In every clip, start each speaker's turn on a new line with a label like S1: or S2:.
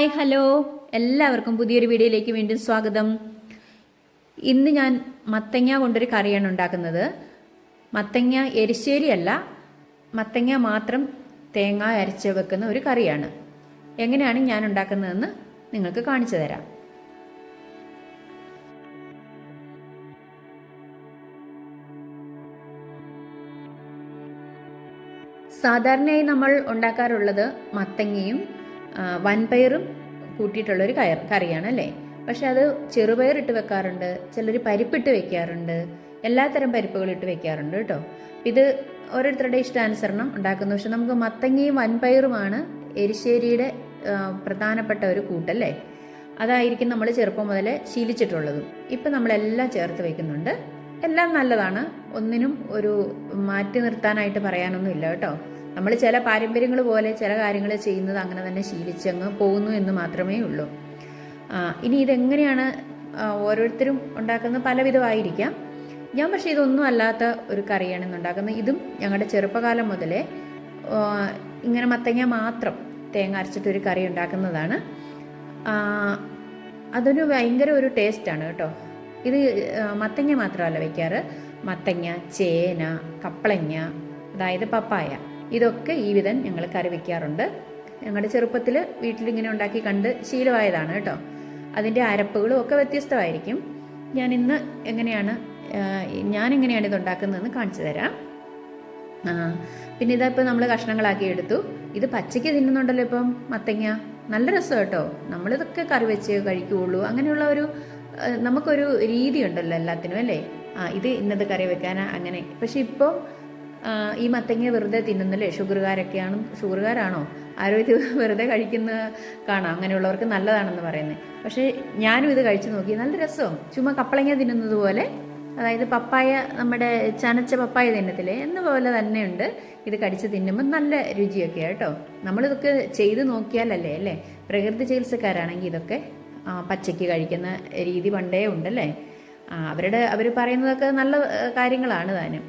S1: Hi hello. എല്ലാവർക്കും പുതിയൊരു വീഡിയോയിലേക്ക് വീണ്ടും സ്വാഗതം. ഇന്ന് ഞാൻ മത്തങ്ങ കൊണ്ടൊരു കറിയാണ് ഉണ്ടാക്കുന്നത്. മത്തങ്ങ എരിശ്ശേരി അല്ല മത്തങ്ങ മാത്രം തേങ്ങ അരച്ച് വെക്കുന്ന ഒരു കറിയാണ്. എങ്ങനെയാണ് ഞാൻ ഉണ്ടാക്കുന്നതെന്ന് നിങ്ങൾക്ക് കാണിച്ചു തരാം. സാധാരണയായി നമ്മൾ ഉണ്ടാക്കാറുള്ളത് മത്തങ്ങയും വൻപയറും കൂട്ടിയിട്ടുള്ളൊരു കയർ കറിയാണ് അല്ലേ പക്ഷെ അത് ചെറുപയർ ഇട്ട് വെക്കാറുണ്ട് ചിലർ പരിപ്പിട്ട് വെക്കാറുണ്ട് എല്ലാത്തരം പരിപ്പുകൾ ഇട്ട് വെക്കാറുണ്ട് കേട്ടോ. ഇത് ഓരോരുത്തരുടെ ഇഷ്ടാനുസരണം ഉണ്ടാക്കുന്നു. പക്ഷെ നമുക്ക് മത്തങ്ങയും വൻപയറുമാണ് എരിശ്ശേരിയുടെ പ്രധാനപ്പെട്ട ഒരു കൂട്ടല്ലേ? അതായിരിക്കും നമ്മൾ ചെറുപ്പം മുതലേ ശീലിച്ചിട്ടുള്ളതും. ഇപ്പം നമ്മളെല്ലാം ചേർത്ത് വെക്കുന്നുണ്ട്. എല്ലാം നല്ലതാണ്. ഒന്നിനും ഒരു മാറ്റി നിർത്താനായിട്ട് പറയാനൊന്നും ഇല്ല കേട്ടോ. നമ്മൾ ചില പാരമ്പര്യങ്ങൾ പോലെ ചില കാര്യങ്ങൾ ചെയ്യുന്നത് അങ്ങനെ തന്നെ ശീലിച്ചങ്ങ് പോകുന്നു എന്ന് മാത്രമേ ഉള്ളൂ. ഇനി ഇതെങ്ങനെയാണ് ഓരോരുത്തരും ഉണ്ടാക്കുന്നത് പലവിധമായിരിക്കാം. ഞാൻ പക്ഷേ ഇതൊന്നും അല്ലാത്ത ഒരു കറിയാണ് ഇന്നുണ്ടാക്കുന്നത് ഇതും ഞങ്ങളുടെ ചെറുപ്പകാലം മുതലേ ഇങ്ങനെ മത്തങ്ങ മാത്രം തേങ്ങ അരച്ചിട്ടൊരു കറി ഉണ്ടാക്കുന്നതാണ്. അതൊരു ഭയങ്കര ഒരു ടേസ്റ്റാണ് കേട്ടോ. ഇത് മത്തങ്ങ മാത്രമല്ല വയ്ക്കാറ്. മത്തങ്ങ ചേന കപ്പളങ്ങ അതായത് പപ്പായ. ഇതൊക്കെ ഈ വിധം ഞങ്ങൾ കറി ഞങ്ങളുടെ ചെറുപ്പത്തിൽ വീട്ടിലിങ്ങനെ ഉണ്ടാക്കി കണ്ട് ശീലമായതാണ് കേട്ടോ. അതിന്റെ അരപ്പുകളും ഒക്കെ വ്യത്യസ്തമായിരിക്കും. ഞാൻ ഇന്ന് എങ്ങനെയാണ് ഞാൻ എങ്ങനെയാണ് ഇത് ഉണ്ടാക്കുന്നതെന്ന് കാണിച്ചു തരാം. പിന്നെ ഇതാ ഇപ്പം നമ്മൾ കഷ്ണങ്ങളാക്കി എടുത്തു. ഇത് പച്ചയ്ക്ക് തിന്നുന്നുണ്ടല്ലോ ഇപ്പം മത്തങ്ങ. നല്ല രസം കേട്ടോ. നമ്മളിതൊക്കെ കറി വെച്ച് കഴിക്കുകയുള്ളൂ അങ്ങനെയുള്ള ഒരു നമുക്കൊരു രീതി ഉണ്ടല്ലോ എല്ലാത്തിനും അല്ലേ? ആ ഇത് ഇന്നത് കറി വെക്കാനാ അങ്ങനെ. പക്ഷെ ഇപ്പോൾ ഈ മത്തങ്ങ വെറുതെ തിന്നുന്നല്ലേ? ഷുഗറുകാരൊക്കെയാണ് ഷുഗറുകാരാണോ? ആരോ ഇത് വെറുതെ കഴിക്കുന്ന കാണാം. അങ്ങനെയുള്ളവർക്ക് നല്ലതാണെന്ന് പറയുന്നത് പക്ഷേ ഞാനും ഇത് കഴിച്ചു നോക്കി. നല്ല രസവും. ചുമ്മാ കപ്പളങ്ങ തിന്നുന്നത് പോലെ. അതായത് പപ്പായ നമ്മുടെ ചനച്ച പപ്പായ തിന്നത്തില്ലേ? എന്ന പോലെ തന്നെയുണ്ട്. ഇത് കടിച്ച് തിന്നുമ്പോൾ നല്ല രുചിയൊക്കെ കേട്ടോ. നമ്മളിതൊക്കെ ചെയ്ത് നോക്കിയാലല്ലേ അല്ലേ? പ്രകൃതി ചികിത്സക്കാരാണെങ്കിൽ ഇതൊക്കെ പച്ചയ്ക്ക് കഴിക്കുന്ന രീതി പണ്ടേ ഉണ്ടല്ലേ? അവരുടെ അവർ പറയുന്നതൊക്കെ നല്ല കാര്യങ്ങളാണ് താനും.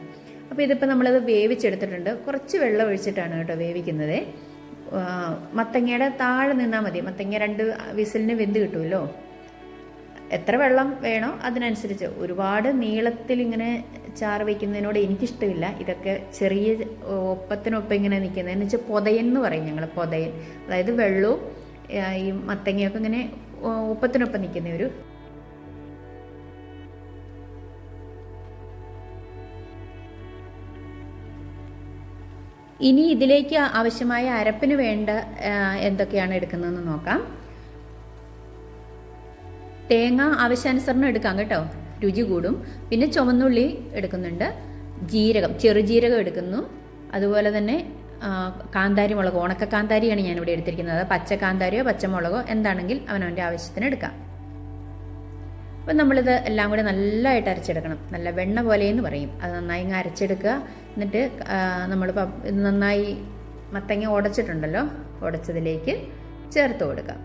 S1: അപ്പോൾ ഇതിപ്പോൾ നമ്മളത് വേവിച്ചെടുത്തിട്ടുണ്ട്. കുറച്ച് വെള്ളം ഒഴിച്ചിട്ടാണ് കേട്ടോ വേവിക്കുന്നത്. മത്തങ്ങയുടെ താഴെ നിന്നാൽ മതി. മത്തങ്ങ രണ്ട് വിസിലിന് വെന്ത് കിട്ടുമല്ലോ എത്ര വെള്ളം വേണോ അതിനനുസരിച്ച്. ഒരുപാട് നീളത്തിൽ ഇങ്ങനെ ചാറ് വയ്ക്കുന്നതിനോട് എനിക്കിഷ്ടമില്ല. ഇതൊക്കെ ചെറിയ ഒപ്പത്തിനൊപ്പം ഇങ്ങനെ നിൽക്കുന്നത്. എന്ന് വെച്ചാൽ പൊതയൻ എന്ന് പറയും ഞങ്ങൾ പൊതയൻ. അതായത് വെള്ളവും ഈ മത്തങ്ങയൊക്കെ ഇങ്ങനെ ഒപ്പത്തിനൊപ്പം നിൽക്കുന്ന ഒരു ഇനി ഇതിലേക്ക് ആവശ്യമായ അരപ്പിന് വേണ്ട എന്തൊക്കെയാണ് എടുക്കുന്നതെന്ന് നോക്കാം. തേങ്ങ ആവശ്യാനുസരണം എടുക്കാം കേട്ടോ. രുചി കൂടും. പിന്നെ ചുവന്നുള്ളി എടുക്കുന്നുണ്ട്. ജീരകം ചെറുജീരകം എടുക്കുന്നു. അതുപോലെ തന്നെ കാന്താരി മുളക് ഉണക്ക കാന്താരിയാണ് ഞാനിവിടെ എടുത്തിരിക്കുന്നത്. പച്ച കാന്താരിയോ പച്ചമുളകോ എന്താണെങ്കിൽ അവനവന്റെ ആവശ്യത്തിന് എടുക്കാം. അപ്പം നമ്മളിത് എല്ലാം കൂടി നല്ലതായിട്ട് അരച്ചെടുക്കണം. നല്ല വെണ്ണ പോലെ എന്ന് പറയും. അത് നന്നായി ഇങ്ങ് അരച്ചെടുക്കുക. എന്നിട്ട് നമ്മൾ നന്നായി മത്തങ്ങ ഉടച്ചിട്ടുണ്ടല്ലോ? ഉടച്ചതിലേക്ക് ചേർത്ത് കൊടുക്കുക.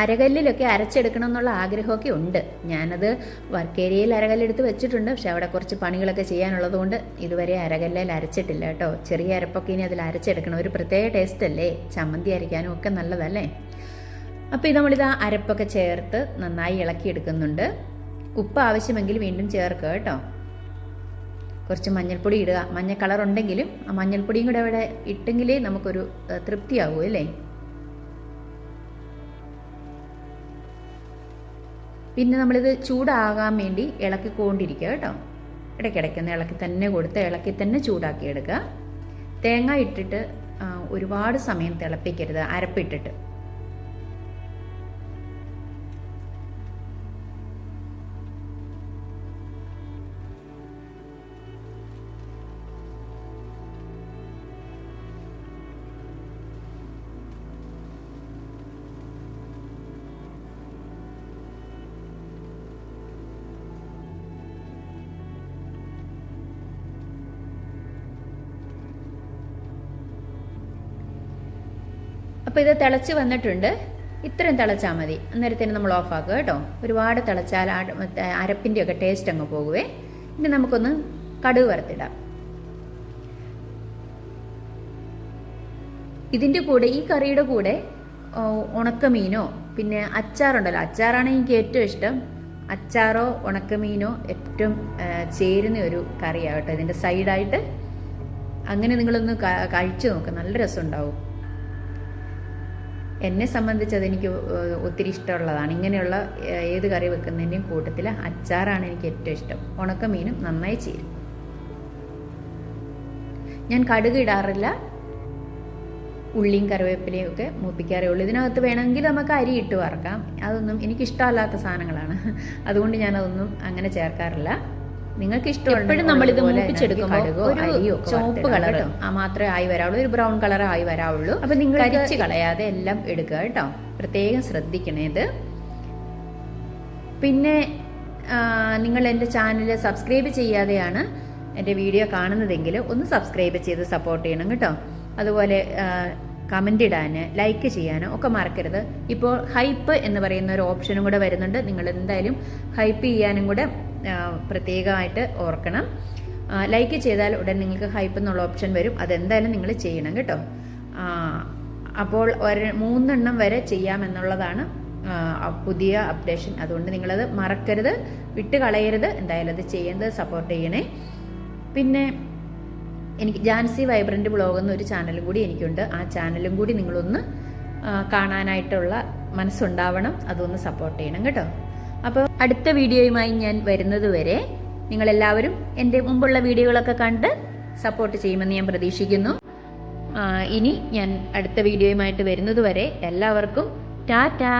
S1: അരകല്ലിലൊക്കെ അരച്ചെടുക്കണം എന്നുള്ള ആഗ്രഹമൊക്കെ ഉണ്ട്. ഞാനത് വർക്ക് ഏരിയയിൽ അരകല്ലെടുത്ത് വെച്ചിട്ടുണ്ട്. പക്ഷെ അവിടെ കുറച്ച് പണികളൊക്കെ ചെയ്യാനുള്ളതുകൊണ്ട് ഇതുവരെ അരകല്ലിൽ അരച്ചിട്ടില്ല കേട്ടോ. ചെറിയ അരപ്പൊക്കെ ഇനി അതിൽ അരച്ചെടുക്കണം. ഒരു പ്രത്യേക ടേസ്റ്റ് അല്ലേ? ചമ്മന്തി അരയ്ക്കാനും ഒക്കെ നല്ലതല്ലേ? അപ്പോൾ ഇത് നമ്മളിത് ആ അരപ്പൊക്കെ ചേർത്ത് നന്നായി ഇളക്കിയെടുക്കുന്നുണ്ട്. ഉപ്പ് ആവശ്യമെങ്കിൽ വീണ്ടും ചേർക്കുക കേട്ടോ. കുറച്ച് മഞ്ഞൾപ്പൊടി ഇടുക. മഞ്ഞ കളർ ഉണ്ടെങ്കിലും ആ മഞ്ഞൾപ്പൊടിയും കൂടെ അവിടെ ഇട്ടെങ്കിലേ നമുക്കൊരു തൃപ്തിയാവൂ അല്ലേ? പിന്നെ നമ്മളിത് ചൂടാകാൻ വേണ്ടി ഇളക്കി കൊണ്ടിരിക്കുക കേട്ടോ. ഇടയ്ക്കിടയ്ക്കൊന്ന് ഇളക്കി തന്നെ കൊടുത്ത് ഇളക്കി തന്നെ ചൂടാക്കിയെടുക്കുക തേങ്ങ ഇട്ടിട്ട് ഒരുപാട് സമയം തിളപ്പിക്കരുത് അരപ്പിട്ടിട്ട്. അപ്പോൾ ഇത് തിളച്ച് വന്നിട്ടുണ്ട്. ഇത്രയും തിളച്ചാൽ മതി. അന്നേരത്തേന് നമ്മൾ ഓഫ് ആക്കുക കേട്ടോ. ഒരുപാട് തിളച്ചാൽ അരപ്പിന്റെ ഒക്കെ ടേസ്റ്റ് അങ്ങ് പോകുവേ. ഇനി നമുക്കൊന്ന് കടുക് വറുത്തിടാം. ഇതിന്റെ കൂടെ ഈ കറിയുടെ കൂടെ ഉണക്കമീനോ പിന്നെ അച്ചാറുണ്ടല്ലോ. അച്ചാറാണ് എനിക്ക് ഏറ്റവും ഇഷ്ടം. അച്ചാറോ ഉണക്കമീനോ ഏറ്റവും ചേരുന്ന ഒരു കറിയാകട്ടെ ഇതിന്റെ സൈഡായിട്ട് അങ്ങനെ നിങ്ങളൊന്ന് കഴിച്ചു നോക്കുക നല്ല രസമുണ്ടാവും. എന്നെ സംബന്ധിച്ച് അതെനിക്ക് ഒത്തിരി ഇഷ്ടമുള്ളതാണ്. ഇങ്ങനെയുള്ള ഏത് കറി വെക്കുന്നതിന്റെയും കൂട്ടത്തിൽ അച്ചാറാണ് എനിക്ക് ഏറ്റവും ഇഷ്ടം. ഉണക്കമീനും നന്നായി ചേരും. ഞാൻ കടുക് ഇടാറില്ല. ഉള്ളിയും കറിവേപ്പിലയും ഒക്കെ മൂപ്പിക്കാറേ ഉള്ളൂ ഇതിനകത്ത് വേണമെങ്കിൽ നമുക്ക് അരി ഇട്ട് വറക്കാം. അതൊന്നും എനിക്കിഷ്ടമല്ലാത്ത സാധനങ്ങളാണ്. അതുകൊണ്ട് ഞാനതൊന്നും അങ്ങനെ ചേർക്കാറില്ല. നിങ്ങൾക്ക്
S2: എപ്പോഴും ഇത് മൂപ്പിച്ചെടുക്കുമ്പോൾ ഒരു
S1: ചുവപ്പ് കളർ ആ മാത്രമേ ആയി വരാവുള്ളൂ. ഒരു ബ്രൗൺ കളർ ആയി വരാവുള്ളൂ.
S2: അപ്പൊ നിങ്ങൾ
S1: കരിച്ച് കളയാതെ എല്ലാം എടുക്കുക കേട്ടോ? പ്രത്യേകം ശ്രദ്ധിക്കണേത് പിന്നെ നിങ്ങൾ എന്റെ ചാനൽ സബ്സ്ക്രൈബ് ചെയ്യാതെയാണ് എന്റെ വീഡിയോ കാണുന്നതെങ്കിൽ ഒന്ന് സബ്സ്ക്രൈബ് ചെയ്ത് സപ്പോർട്ട് ചെയ്യണം കേട്ടോ? അതുപോലെ കമന്റ് ഇടാൻ ലൈക്ക് ചെയ്യാനോ ഒക്കെ മറക്കരുത്. ഇപ്പോൾ ഹൈപ്പ് എന്ന് പറയുന്ന ഒരു ഓപ്ഷനും കൂടെ വരുന്നുണ്ട്. നിങ്ങൾ എന്തായാലും ഹൈപ്പ് ചെയ്യാനും കൂടെ പ്രത്യേകമായിട്ട് ഓർക്കണം. ലൈക്ക് ചെയ്താൽ ഉടൻ നിങ്ങൾക്ക് ഹൈപ്പ് എന്നുള്ള ഓപ്ഷൻ വരും. അതെന്തായാലും നിങ്ങൾ ചെയ്യണം കേട്ടോ. അപ്പോൾ ഒരു മൂന്നെണ്ണം വരെ ചെയ്യാമെന്നുള്ളതാണ് പുതിയ അപ്ഡേഷൻ അതുകൊണ്ട് നിങ്ങളത് മറക്കരുത് വിട്ട് കളയരുത് എന്തായാലും അത് ചെയ്യുന്നത് സപ്പോർട്ട് ചെയ്യണേ. പിന്നെ എനിക്ക് ജാൻസി വൈബ്രന്റ് ബ്ലോഗ് എന്നൊരു ചാനലും കൂടി എനിക്കുണ്ട്. ആ ചാനലും കൂടി നിങ്ങളൊന്ന് കാണാനായിട്ടുള്ള മനസ്സുണ്ടാവണം. അതൊന്ന് സപ്പോർട്ട് ചെയ്യണം കേട്ടോ. അപ്പോൾ അടുത്ത വീഡിയോയുമായി ഞാൻ വരുന്നത് വരെ നിങ്ങളെല്ലാവരും എന്റെ മുമ്പുള്ള വീഡിയോകളൊക്കെ കണ്ട് സപ്പോർട്ട് ചെയ്യുമെന്ന് ഞാൻ പ്രതീക്ഷിക്കുന്നു. ഇനി ഞാൻ അടുത്ത വീഡിയോയുമായിട്ട് വരുന്നതുവരെ എല്ലാവർക്കും ടാറ്റാ.